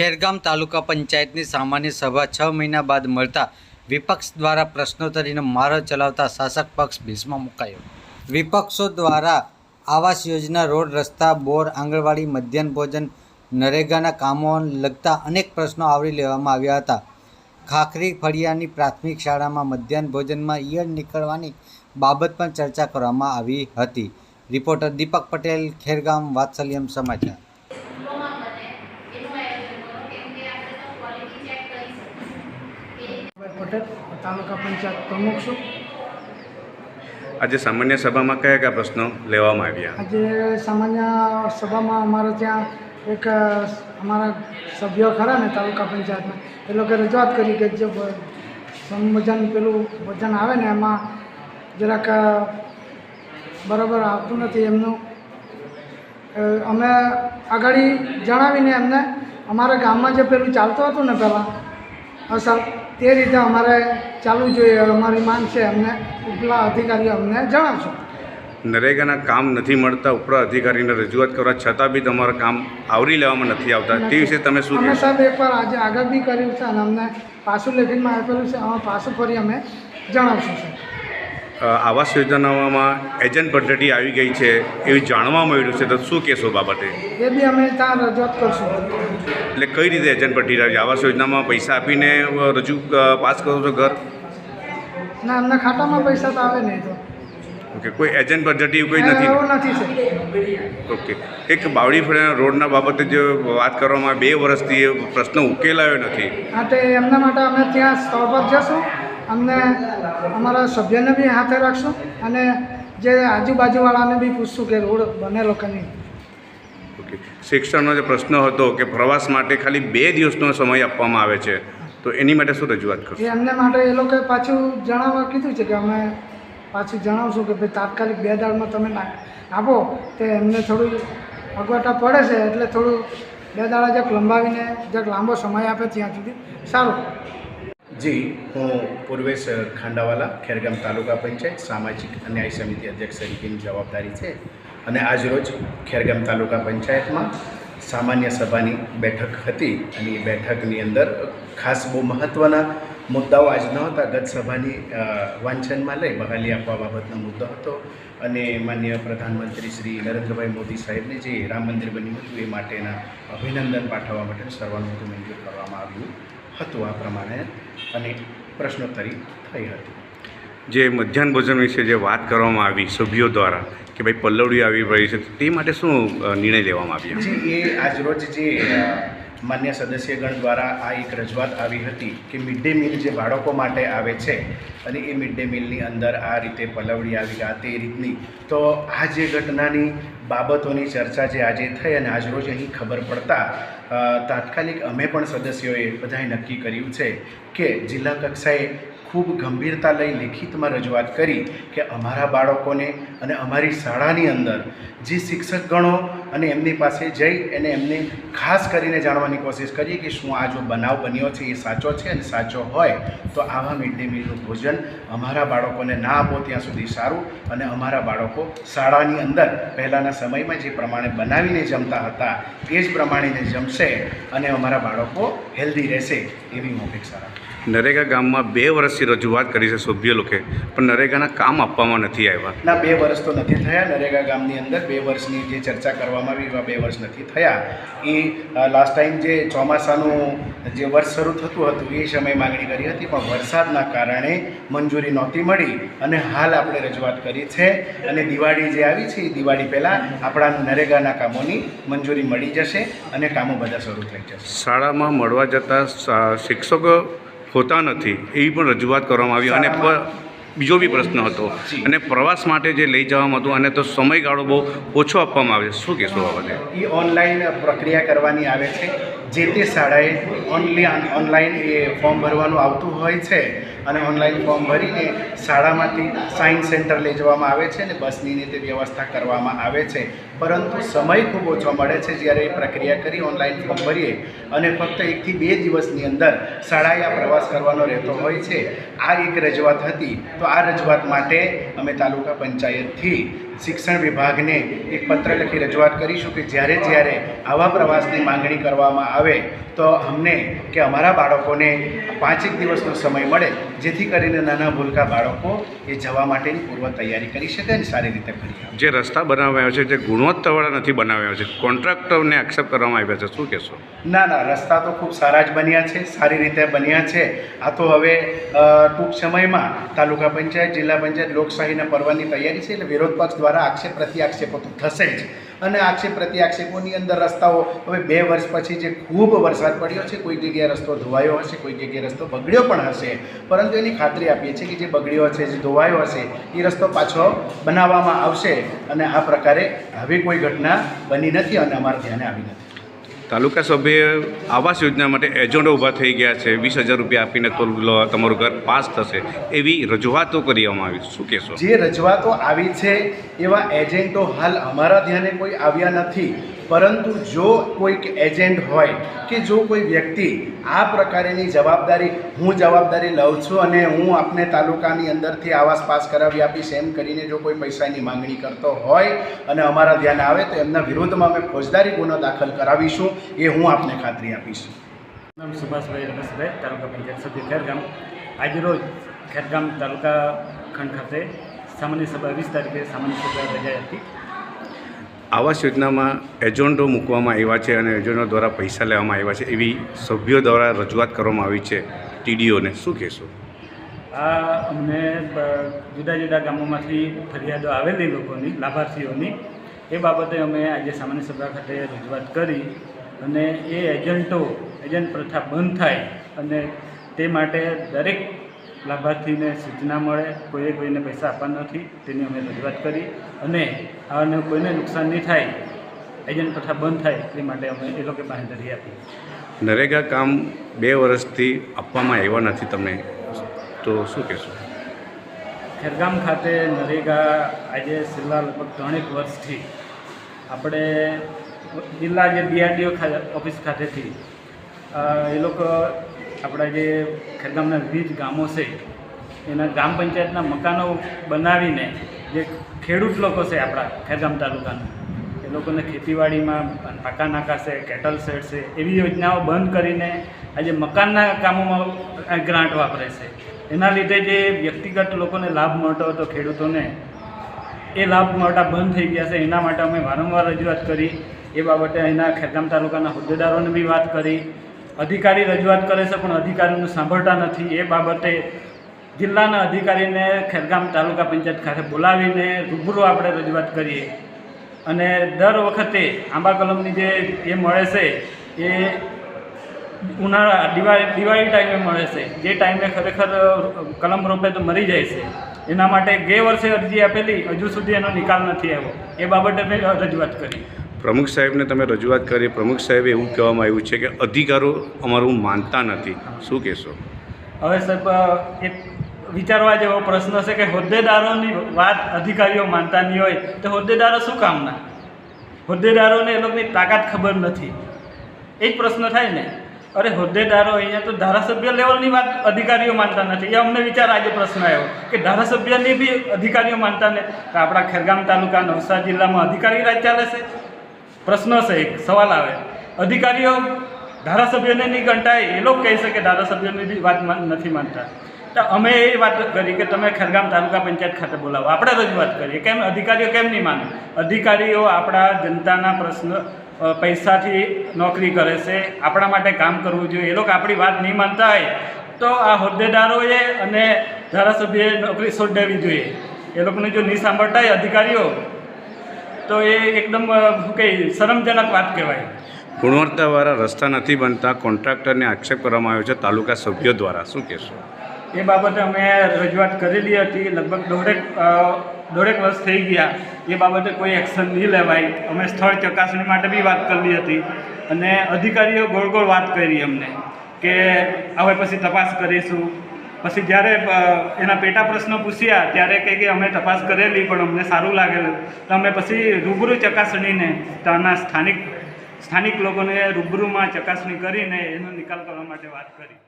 ખેરગામ તાલુકા પંચાયતની સામાન્ય સભા છ મહિના બાદ મળતા વિપક્ષ દ્વારા પ્રશ્નોત્તરીનો મારો ચલાવતા શાસક પક્ષ ભીસમાં મુકાયો. વિપક્ષો દ્વારા આવાસ યોજના, રોડ રસ્તા, બોર, આંગણવાડી, મધ્યાહન ભોજન, નરેગાના કામો લગતા અનેક પ્રશ્નો આવરી લેવામાં આવ્યા હતા. ખાખરી ફળિયાની પ્રાથમિક શાળામાં મધ્યાહન ભોજનમાં ઈયળ નીકળવાની બાબત પણ ચર્ચા કરવામાં આવી હતી. રિપોર્ટર દીપક પટેલ ખેરગામ વાત્સલ્યમ સમાચાર ભાઈ પટેલ તાલુકા પંચાયત પ્રમુખ છું. આજે સામાન્ય સભામાં કયા કયા પ્રશ્નો લેવામાં આવ્યા? આજે સામાન્ય સભામાં અમારે ત્યાં એક અમારા સભ્યો ખરા ને તાલુકા પંચાયતના એ લોકોએ રજૂઆત કરી કે જે વ- પેલું વજન આવે ને એમાં જરાક બરાબર આવતું નથી એમનું. અમે આગળ જણાવીને એમને અમારા ગામમાં જે પેલું ચાલતું હતું ને પહેલાં અસર તે રીતે અમારે ચાલવું જોઈએ અમારી માંગ છે અમને ઉપલા અધિકારીઓ અમને જણાવશો. નરેગાના કામ નથી મળતા ઉપરા અધિકારીને રજૂઆત કરવા છતાં બી તમારું કામ આવરી લેવામાં નથી આવતા. તે વિશે તમે શું અમે સાહેબ એકવાર આજે આગળ બી કર્યું છે અને અમને પાછું લેખિતમાં આપેલું છે અમે પાછું ફરી અમે જણાવશું સાહેબ. આવાસ યોજનામાં એજન્ટ પદ્ધતિ આવી ગઈ છે એવું જાણવા મળ્યું છે. તો શું કહેશો બાબતે? એ બી અમે ત્યાં રજૂઆત કરશું. એટલે કઈ રીતે એજન્ટ પદ્ધતિ આવી? આવાસ યોજનામાં પૈસા આપીને રજૂ પાસ કરો છો ઘર? ના અમને ખાતામાં પૈસા તો આવે નહીં તો. ઓકે કોઈ એજન્ટ પદ્ધતિ કોઈ નથી? ઓકે. એક બાવડી ફળિયા રોડના બાબતે જે વાત કરવામાં બે વર્ષથી એ પ્રશ્ન ઉકેલાયો નથી. હા તો એમના માટે અમે ત્યાં સ્થળ પર જશું. અમને અમારા સભ્યને બી હાથે રાખશું અને જે આજુબાજુવાળાને બી પૂછશું કે રોડ બનેલો કે નહીં. ઓકે. શિક્ષણનો જે પ્રશ્ન હતો કે પ્રવાસ માટે ખાલી બે દિવસનો સમય આપવામાં આવે છે તો એની માટે શું રજૂઆત કરશો? એમને માટે એ લોકોએ પાછું જણાવવા કીધું છે કે અમે પાછું જણાવશું કે ભાઈ તાત્કાલિક બે દાડમાં તમે ના આપો તે એમને થોડું અગવડતા પડે છે એટલે થોડું બે દાડા જક લંબાવીને જક લાંબો સમય આપે ત્યાં સુધી. સારું. જી. હું પૂર્વેશ ખાંડાવાલા ખેરગામ તાલુકા પંચાયત સામાજિક ન્યાય સમિતિ અધ્યક્ષ તરીકેની જવાબદારી છે. અને આજરોજ ખેરગામ તાલુકા પંચાયતમાં સામાન્ય સભાની બેઠક હતી. અને એ બેઠકની અંદર ખાસ બહુ મહત્ત્વના મુદ્દાઓ આજ ન હતા. ગત સભાની વાંચનમાં લઈ બહાલી આપવા બાબતનો મુદ્દો હતો અને માન્ય પ્રધાનમંત્રી શ્રી નરેન્દ્રભાઈ મોદી સાહેબને જે રામ મંદિર બન્યું હતું એ માટેના અભિનંદન પાઠવવા માટે સર્વાનુમતિ મંજૂર કરવામાં આવ્યું હતું આ પ્રમાણે અને પ્રશ્નોત્તરી થઈ હતી. જે મધ્યાહન ભોજન વિશે જે વાત કરવામાં આવી સભ્યો દ્વારા કે ભાઈ પલ્લવડી આવી રહી છે તે માટે શું નિર્ણય લેવામાં આવ્યો? એ આજરોજ જે માન્ય સદસ્યગણ દ્વારા આ એક રજૂઆત આવી હતી કે મિડ ડે મિલ જે બાળકો માટે આવે છે અને એ મિડ ડે મિલની અંદર આ રીતે પલવડી આવી ગયા તે રીતની. તો આ જે ઘટનાની બાબતોની ચર્ચા જે આજે થઈ અને આજરોજ અહીં ખબર પડતા તાત્કાલિક અમે પણ સદસ્યોએ બધાએ નક્કી કર્યું છે કે જિલ્લા કક્ષાએ ખૂબ ગંભીરતા લઈ લેખિતમાં રજૂઆત કરી કે અમારા બાળકોને અને અમારી શાળાની અંદર જે શિક્ષક ગણો અને એમની પાસે જઈ અને એમને ખાસ કરીને જાણવાની કોશિશ કરીએ કે શું આ જો બનાવ બન્યો છે, એ સાચો છે અને સાચો હોય, તો આવા મિડ ડે મિલનું ભોજન અમારા બાળકોને ના આપો ત્યાં સુધી સારું અને અમારા બાળકો શાળાની અંદર પહેલાંના સમયમાં જે પ્રમાણે બનાવીને જમતા હતા, એ જ પ્રમાણેને જમશે અને અમારા બાળકો હેલ્ધી રહેશે એવી હું અપેક્ષા રાખું નરેગા ગામમાં બે વર્ષથી રજૂઆત કરી છે સભ્ય લોકે. પણ નરેગાના કામ આપવામાં નથી આવ્યા. ના બે વર્ષ તો નથી થયા. નરેગા ગામની અંદર બે વર્ષની જે ચર્ચા કરવામાં આવી એવા બે વર્ષ નથી થયા. એ લાસ્ટ ટાઈમ જે ચોમાસાનું જે વર્ષ શરૂ થતું હતું એ સમયે માગણી કરી હતી પણ વરસાદના કારણે મંજૂરી નહોતી મળી અને હાલ આપણે રજૂઆત કરી છે. અને દિવાળી જે આવી છે એ દિવાળી પહેલાં આપણા નરેગાના કામોની મંજૂરી મળી જશે અને કામો બધા શરૂ થઈ જશે. શાળામાં મળવા જતા શિક્ષકો હોતા નથી એવી પણ રજૂઆત કરવામાં આવી. અને બીજો બી પ્રશ્ન હતો. અને પ્રવાસ માટે જે લઈ જવામાં હતું અને તો સમયગાળો બહુ ઓછો આપવામાં આવે છે. શું કહેશો આ બાબતે? એ ઓનલાઈન પ્રક્રિયા કરવાની આવે છે. જે તે શાળાએ ઓનલી ઓનલાઈન એ ફોર્મ ભરવાનું આવતું હોય છે. અને ઓનલાઈન ફોર્મ ભરીને શાળામાંથી સાયન્સ સેન્ટર લઈ જવામાં આવે છે અને બસની તે વ્યવસ્થા કરવામાં આવે છે. પરંતુ સમય ખૂબ ઓછો મળે છે જ્યારે એ પ્રક્રિયા કરી ઓનલાઈન ફોર્મ ભરીએ અને ફક્ત એકથી બે દિવસની અંદર શાળાએ આ પ્રવાસ કરવાનો રહેતો હોય છે. આ એક રજૂઆત હતી. તો આ રજૂઆત માટે અમે તાલુકા પંચાયતથી શિક્ષણ વિભાગને એક પત્ર લખી રજૂઆત કરીશું કે જ્યારે જ્યારે આવા પ્રવાસની માંગણી કરવામાં આવે તો અમને કે અમારા બાળકોને પાંચેક દિવસનો સમય મળે જેથી કરીને નાના ભૂલકા બાળકો એ જવા માટેની પૂર્વ તૈયારી કરી શકે અને સારી રીતે કરી જે રસ્તા બનાવ્યા છે જે ગુણવત્તાવાળા નથી બનાવ્યા છે કોન્ટ્રાક્ટરને એક્સેપ્ટ કરવામાં આવ્યા છે શું કહેશો? ના ના રસ્તા તો ખૂબ સારા જ બન્યા છે સારી રીતે બન્યા છે. આ તો હવે ટૂંક સમયમાં તાલુકા પંચાયત જિલ્લા પંચાયત લોકશાહીના પર્વની તૈયારી છે એટલે વિરોધ પક્ષ દ્વારા આક્ષેપ પ્રતિ આક્ષેપો તો થશે જ. અને આક્ષેપ પ્રતિ આક્ષેપોની અંદર રસ્તાઓ હવે બે વર્ષ પછી જે ખૂબ વરસાદ પડ્યો છે, કોઈ જગ્યાએ રસ્તો ધોવાયો હશે, કોઈ જગ્યાએ રસ્તો બગડ્યો પણ હશે. પરંતુ એની ખાતરી આપીએ છીએ કે જે બગડ્યો હશે, જે ધોવાયો હશે, એ રસ્તો પાછો બનાવવામાં આવશે. અને આ પ્રકારે આવી કોઈ ઘટના બની નથી અને અમારા ધ્યાને આવી નથી. તાલુકા સભ્યે આવાસ યોજના માટે એજન્ટો ઊભા થઈ ગયા છે. વીસ હજાર રૂપિયા આપીને તો તમારું ઘર પાસ થશે. એવી રજૂઆતો કરવામાં આવી શું કહેશો? જે રજૂઆતો આવી છે એવા એજન્ટો હાલ અમારા ધ્યાને કોઈ આવ્યા નથી. પરંતુ જો કોઈક એજન્ટ હોય કે જો કોઈ વ્યક્તિ આ પ્રકારેની જવાબદારી, હું જવાબદારી લઉં છું અને હું આપને તાલુકાની અંદરથી આવાસ પાસ કરાવી આપીશ, એમ કરીને જો કોઈ પૈસાની માંગણી કરતો હોય અને અમારા ધ્યાન આવે તો એમના વિરોધમાં અમે ફોજદારી ગુનો દાખલ કરાવીશું, એ હું આપને ખાતરી આપીશ. નામ સુભાષભાઈ રમેશભાઈ, તાલુકા પંચાયત સભ્ય, ખેરગામ. આજરોજ ખેરગામ તાલુકા ખંડ ખાતે સામાન્ય સભા, વીસ તારીખે સામાન્ય સભા યોજાઈ હતી. આવાસ યોજનામાં એજન્ટો મૂકવામાં આવ્યા છે અને એજન્ટો દ્વારા પૈસા લેવામાં આવ્યા છે એવી સભ્યો દ્વારા રજૂઆત કરવામાં આવી છે ટીડીઓને. શું કહેશો? આ અમને જુદા જુદા ગામોમાંથી ફરિયાદો આવેલી લોકોની, લાભાર્થીઓની. એ બાબતે અમે આજે સામાન્ય સભા ખાતે રજૂઆત કરી અને એ એજન્ટો, એજન્ટ પ્રથા બંધ થાય અને તે માટે દરેક લાભાર્થીને સૂચના મળે કોઈએ કોઈને પૈસા આપવા નથી તેની અમે રજૂઆત કરી અને આને કોઈને નુકસાન નહીં થાય એજન્ટ પ્રથા બંધ થાય તે માટે અમે એ લોકો બાંહેધરી આપી. નરેગા કામ બે વર્ષથી આપવામાં આવ્યા નથી તમને તો શું કહેશો? ખેરગામ ખાતે નરેગા આજે છેલ્લા લગભગ ત્રણેક વર્ષથી આપણે જિલ્લા જે ડીઆરડીઓ ઓફિસ ખાતેથી એ લોકો આપણા જે ખેરગામના વિવિધ ગામો છે, એના ગ્રામ પંચાયતના મકાનો બનાવીને જે ખેડૂત લોકો છે આપણા ખેરગામ તાલુકાના, એ લોકોને ખેતીવાડીમાં પાકા નાકા છે, કેટલ સેટ છે, એવી યોજનાઓ બંધ કરીને આજે મકાનના કામોમાં ગ્રાન્ટ વાપરે છે. એના લીધે જે વ્યક્તિગત લોકોને લાભ મળતો હતો, ખેડૂતોને, એ લાભ મળતા બંધ થઈ ગયા છે. એના માટે અમે વારંવાર રજૂઆત કરી. એ બાબતે અહીંના ખેરગામ તાલુકાના હોદ્દેદારોને બી વાત કરી. અધિકારી રજૂઆત કરે છે, પણ અધિકારીઓને સાંભળતા નથી. એ બાબતે જિલ્લાના અધિકારીને ખેરગામ તાલુકા પંચાયત ખાતે બોલાવીને રૂબરૂ આપણે રજૂઆત કરીએ. અને દર વખતે આંબા કલમની જે એ મળે છે, એ ઉનાળા, દિવાળી દિવાળી ટાઈમે મળે છે. જે ટાઈમે ખરેખર કલમ રોપે તો મરી જાય છે. એના માટે ગે વર્ષે અરજી આપેલી, હજુ સુધી એનો નિકાલ નથી આવ્યો. એ બાબતે મેં રજૂઆત કરી. પ્રમુખ સાહેબને તમે રજૂઆત કરી. પ્રમુખ સાહેબે એવું કહેવામાં આવ્યું છે કે અધિકારો અમારું માનતા નથી. શું કહેશો? હવે સાહેબ એક વિચારવા જેવો પ્રશ્ન છે કે હોદ્દેદારોની વાત અધિકારીઓ માનતા નહીં હોય તો હોદ્દેદારો શું કામના? હોદ્દેદારોને એ લોકોની તાકાત ખબર નથી. એ જ પ્રશ્ન થાય ને? અરે હોદ્દેદારો અહીંયા તો ધારાસભ્ય લેવલની વાત અધિકારીઓ માનતા નથી. એ અમને વિચાર આજે પ્રશ્ન આવ્યો કે ધારાસભ્યની બી અધિકારીઓ માનતા ને આપણા ખેરગામ તાલુકા નવસારી જિલ્લામાં અધિકારી રાજ ચાલે છે. પ્રશ્ન છે એક, સવાલ આવે. અધિકારીઓ, ધારાસભ્યોને નહીં ગંટાય એ લોકો કહી શકે ધારાસભ્યોની વાત નથી માનતા. તો અમે એ વાત કરી કે તમે ખેરગામ તાલુકા પંચાયત ખાતે બોલાવો. આપણે રજૂઆત કરીએ. કેમ? અધિકારીઓ કેમ નહીં માને? અધિકારીઓ આપણા જનતાના પ્રશ્ન પૈસાથી નોકરી કરે છે, આપણા માટે કામ કરવું જોઈએ. એ લોકો આપણી વાત નહીં માનતા હોય. તો આ હોદ્દેદારોએ અને ધારાસભ્યએ નોકરી છોડાવવી જોઈએ. એ લોકોને જો નહીં સાંભળતા હોય અધિકારીઓ તો એ એકદમ શું કહે શરમજનક વાત કહેવાય. ગુણવત્તાવાળા રસ્તા નથી બનતા કોન્ટ્રાક્ટરને આક્ષેપ કરવામાં આવ્યો છે તાલુકા સભ્યો દ્વારા. શું કહેશો? એ બાબતે અમે રજૂઆત કરેલી હતી લગભગ દોઢેક દોઢેક વર્ષ થઈ ગયા. એ બાબતે કોઈ એક્શન નહીં લેવાય. અમે સ્થળ ચકાસણી માટે બી વાત કરેલી હતી અને અધિકારીઓ ગોળ ગોળ વાત કરી અમને કે હવે પછી તપાસ કરીશું. પછી જ્યારે એના પેટા પ્રશ્નો પૂછ્યા, ત્યારે કહે કે અમે તપાસ કરેલી, પણ અમને સારું લાગેલું. તો અમે પછી રૂબરૂ ચકાસણીને, ત્યાંના સ્થાનિક સ્થાનિક લોકોને રૂબરૂમાં ચકાસણી કરીને એનો નિકાલ કરવા માટે વાત કરી.